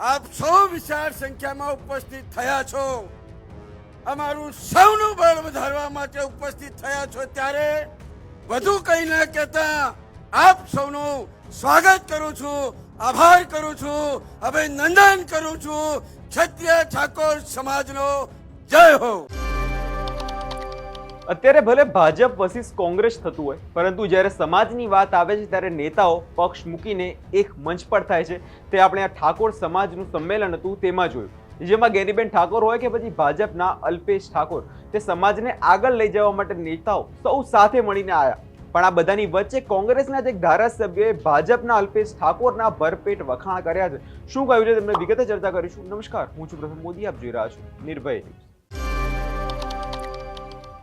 આપ સૌ વિશાળ સંખ્યામાં ઉપસ્થિત થયા છો. અમારું સૌનું બળ વધારવા માટે ઉપસ્થિત થયા છો ત્યારે વધુ કંઈ ન કહેતા આપ સૌનું સ્વાગત કરું છું, આભાર કરું છું, અભિનંદન કરું છું. ક્ષત્રિય ઠાકોર સમાજનો જય હો. અત્યારે ભલે ભાજપ વર્સિસ કોંગ્રેસ થતું હોય, પરંતુ જ્યારે સમાજની વાત આવે છે, ત્યારે નેતાઓ પક્ષ મૂકીને એક મંચ પર થાય છે. તે આપણે આ ઠાકોર સમાજનું સંમેલન હતું, તેમાં જોયું. જેમાં ગેરીબેન ઠાકોર હોય કે પછી ભાજપના અલ્પેશ ઠાકોર, તે સમાજને આગળ લઈ જવા માટે નેતાઓ સૌ સાથે મળીને આવ્યા પણ આ બધાની વચ્ચે કોંગ્રેસના જ એક ધારાસભ્યએ ભાજપના અલ્પેશ ઠાકોરના ભરપેટ વખાણ કર્યા છે. શું કહ્યું છે? તેમને વિગતે ચર્ચા કરીશું. નમસ્કાર. હું છું પ્રથમ મોદી. આપ જોઈ રહ્યા છું નિર્ભય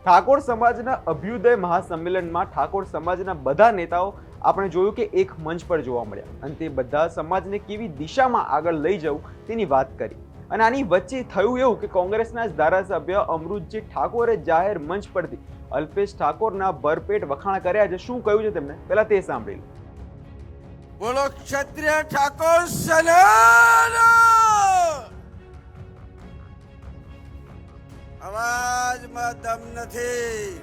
ઠાકોર સમાજના અભ્યુદય મહાસંમેલનમાં ઠાકોર સમાજના બધા નેતાઓ આપણે જોયું કે એક મંચ પર જોવા મળ્યા. અને તે બધા સમાજને કેવી દિશામાં આગળ લઈ જવું તેની વાત કરી. અને આની વચ્ચે થયું એવું કે કોંગ્રેસના જ ધારાસભ્ય અમૃતજી ઠાકોરે જાહેર મંચ પરથી અલ્પેશ ઠાકોરના ભરપેટ વખાણ કર્યા છે. શું કહ્યું છે તેમણે પહેલા તે સાંભળી બોલો ક્ષત્રિય ઠાકોર સલાનો અવાજમાં દમ નથી.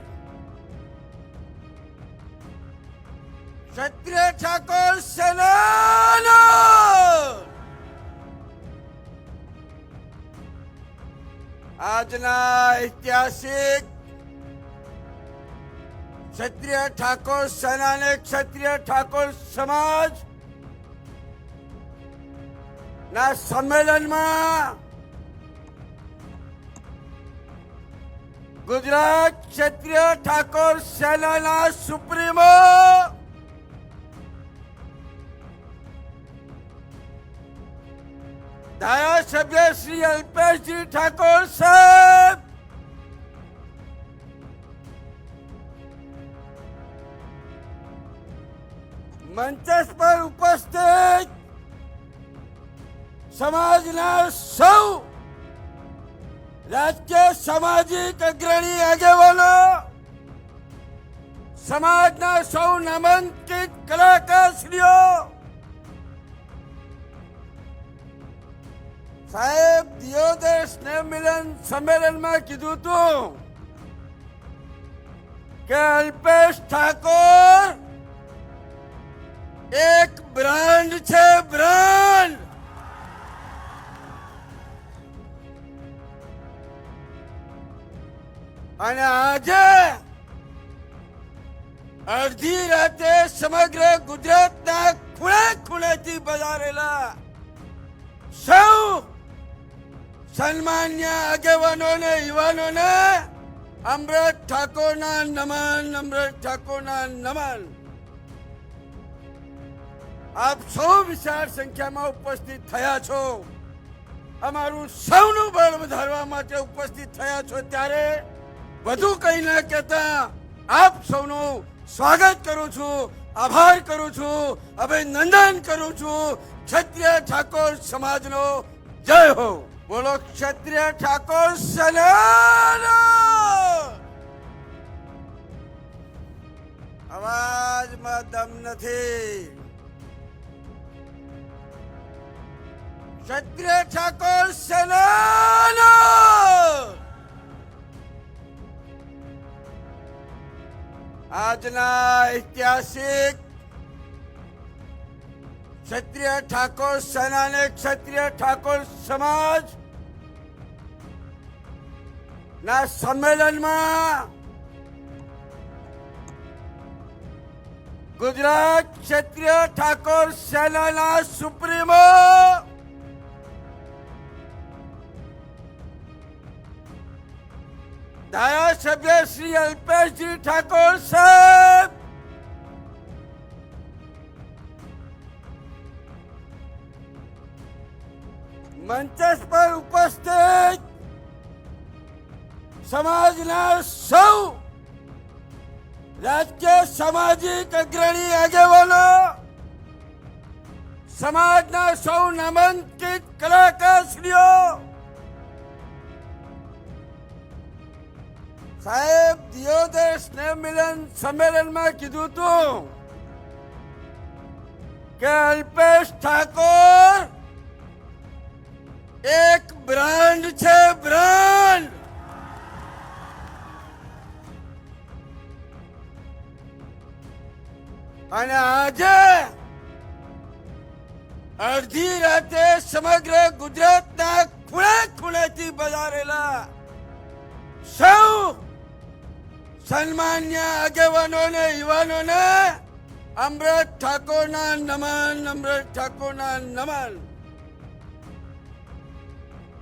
ક્ષત્રિય ઠાકોર સેના આજના ઐતિહાસિક ક્ષત્રિય ઠાકોર સેના અને ક્ષત્રિય ઠાકોર સમાજ ના સંમેલનમાં ગુજરાત ક્ષત્રિય ઠાકોર સેનાના સુપ્રીમો! ધારાસભ્ય શ્રી અલ્પેશજી ઠાકોર સાહેબ! મંચસ પર ઉપસ્થિત સમાજના સૌ રાજકીય સામાજિક અગ્રણી આગેવાનો, સમાજના સૌ નામાંકિત કલાકારશ્રીઓ, સાહેબ દિયોદર સ્નેહ મિલન સંમેલનમાં કીધું હતું કે અલ્પેશ ઠાકોર એક બ્રાન્ડ છે બ્રાન્ડ. અને આજે અડધી રાતે સમગ્ર ગુજરાતના ખૂણે ખૂણેથી પધારેલા સૌ સન્માન્ય આગેવાનોને, યુવાનોને અમૃત ઠાકોરના નમન, અમૃત ઠાકોરના નમન. આપ સૌ વિશાળ સંખ્યામાં ઉપસ્થિત થયા છો. અમારું સૌનું બળ વધારવા માટે ઉપસ્થિત થયા છો ત્યારે વધુ કંઈ ન કહેતા આપ સૌનું સ્વાગત કરું છું, આભાર કરું છું, અભિનંદન કરું છું. ક્ષત્રિય ઠાકોર સમાજનો જય હો. બોલો, ક્ષત્રિય ઠાકોર અવાજમાં દમ નથી. ક્ષત્રિય ઠાકોર સેનાનો આજના ઐતિહાસિક ક્ષત્રિય ઠાકોર સેના ને ક્ષત્રિય ઠાકોર સમાજ ના સંમેલનમાં ગુજરાત ક્ષત્રિય ઠાકોર સેનાના સુપ્રીમો ધારાસભ્ય શ્રી અલ્પેશજી ઠાકોર સાહેબ! મંચસ પર ઉપસ્થિત સમાજના સૌ રાજકીય સામાજિક અગ્રણી આગેવાનો, સમાજના સૌ નામાંકિત કલાકારશ્રીઓ સાહેબ, દિયોદર સ્નેહ મિલન સંમેલનમાં કીધું તું કે અલ્પેશ ઠાકોર એક બ્રાન્ડ છે બ્રાન્ડ. અને આજે અડધી રાતે સમગ્ર ગુજરાતના ખૂણે ખૂણેથી બજારેલા સૌ સન્માન્ય આગેવાનોને, યુવાનોને, અમૃત ઠાકોરના નમન, અમૃત ઠાકોરના નમન.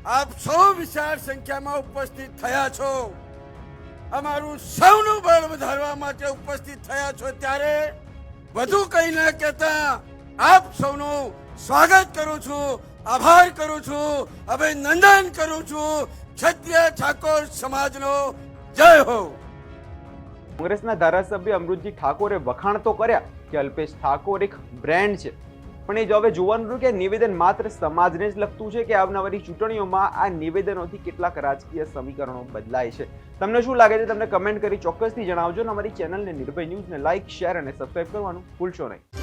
આપ સૌ વિશાળ સંખ્યામાં ઉપસ્થિત થયા છો. અમારું સૌનું બળ વધારવા માટે ઉપસ્થિત થયા છો. ત્યારે વધુ કંઈ ના કહેતા આપ સૌનું સ્વાગત કરું છું, આભાર કરું છું, અભિનંદન કરું છું. ક્ષત્રિય ઠાકોર સમાજનો જય હો. કોંગ્રેસના ધારાસભ્ય અમૃતજી ઠાકોરે વખાણ તો કર્યા કે અલ્પેશ ઠાકોર એક બ્રેન્ડ છે. પણ એ જો હવે જોવાનું કે નિવેદન માત્ર સમાજને જ લગતું છે કે આવનારી ચૂંટણીઓમાં આ નિવેદનોથી કેટલાક રાજકીય સમીકરણો બદલાય છે? તમને શું લાગે છે? તમને કમેન્ટ કરી ચોક્કસથી જણાવજો અને અમારી ચેનલને નિર્ભય ન્યૂઝને લાઇક શેર અને સબસ્ક્રાઇબ કરવાનું ભૂલશો નહીં.